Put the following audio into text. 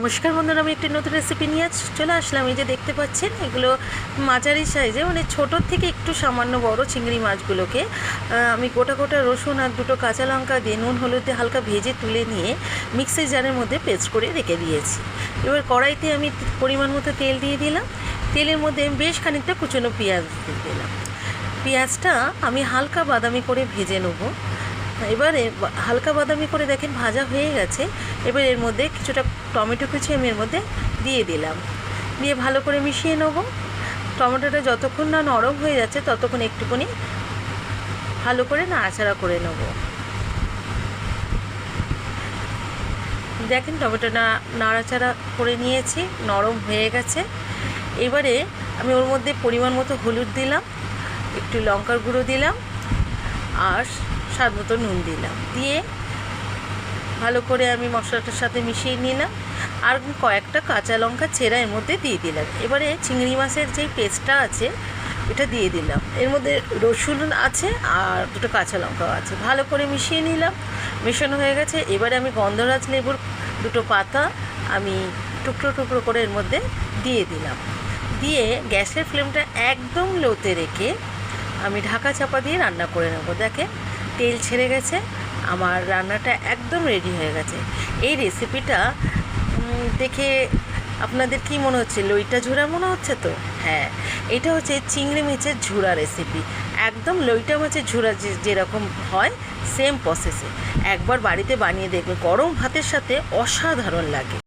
নমস্কার বন্ধুরা, আমি একটি নতুন রেসিপি নিয়ে চলে আসলাম। এই যে দেখতে পাচ্ছেন, এগুলো মাঝারি সাইজে মানে ছোটোর থেকে একটু সামান্য বড় চিংড়ি মাছগুলোকে আমি গোটা গোটা রসুন আর দুটো কাঁচা লঙ্কা দিয়ে নুন, হলুদে হালকা ভেজে তুলে নিয়ে মিক্সি জারের মধ্যে পেস্ট করে রেখে দিয়েছি। এবার কড়াইতে আমি পরিমাণ মতো তেল দিয়ে দিলাম। তেলের মধ্যে বেশ খানিকটা কুচনো পেঁয়াজ দিয়ে দিলাম। পেঁয়াজটা আমি হালকা বাদামি করে ভেজে নেব। এবারে হালকা বাদামি করে দেখেন ভাজা হয়ে গেছে। এবার এর মধ্যে কিছুটা টমেটো কুচি আমি এর মধ্যে দিয়ে দিলাম। দিয়ে ভালো করে মিশিয়ে নেব। টমেটোটা যতক্ষণ না নরম হয়ে যাচ্ছে, ততক্ষণ একটুখানি ভালো করে নাড়াচাড়া করে নেব। দেখেন টমেটোটা নাড়াচাড়া করে নিয়েছি, নরম হয়ে গেছে। এবারে আমি ওর মধ্যে পরিমাণ মতো হলুদ দিলাম, একটু লঙ্কার গুঁড়ো দিলাম, আর স্বাদ মতো নুন দিলাম। দিয়ে ভালো করে আমি মশলাটার সাথে মিশিয়ে নিলাম আর কয়েকটা কাঁচা লঙ্কা চেরা এর মধ্যে দিয়ে দিলাম। এবারে চিংড়ি মাছের যেই পেস্টটা আছে, এটা দিয়ে দিলাম। এর মধ্যে রসুন আছে আর দুটো কাঁচা লঙ্কাও আছে। ভালো করে মিশিয়ে নিলাম। মেশানো হয়ে গেছে। এবারে আমি গন্ধরাজ লেবুর দুটো পাতা আমি টুকরো টুকরো করে এর মধ্যে দিয়ে দিলাম। দিয়ে গ্যাসের ফ্লেমটা একদম লোতে রেখে আমি ঢাকা চাপা দিয়ে রান্না করে নেব। দেখে তেল ছেড়ে গেছে, আমার রান্নাটা একদম রেডি হয়ে গেছে। এই রেসিপিটা দেখে আপনাদের কি মনে হচ্ছে? লইটা ঝুড়া মনে হচ্ছে তো? হ্যাঁ এটা হচ্ছে চিংড়ি মাছের ঝুড়া রেসিপি একদম লইটা মাছের যে, যেরকম হয় সেম প্রসেসে একবার বাড়িতে বানিয়ে দেখবে গরম ভাতের সাথে অসাধারণ লাগে।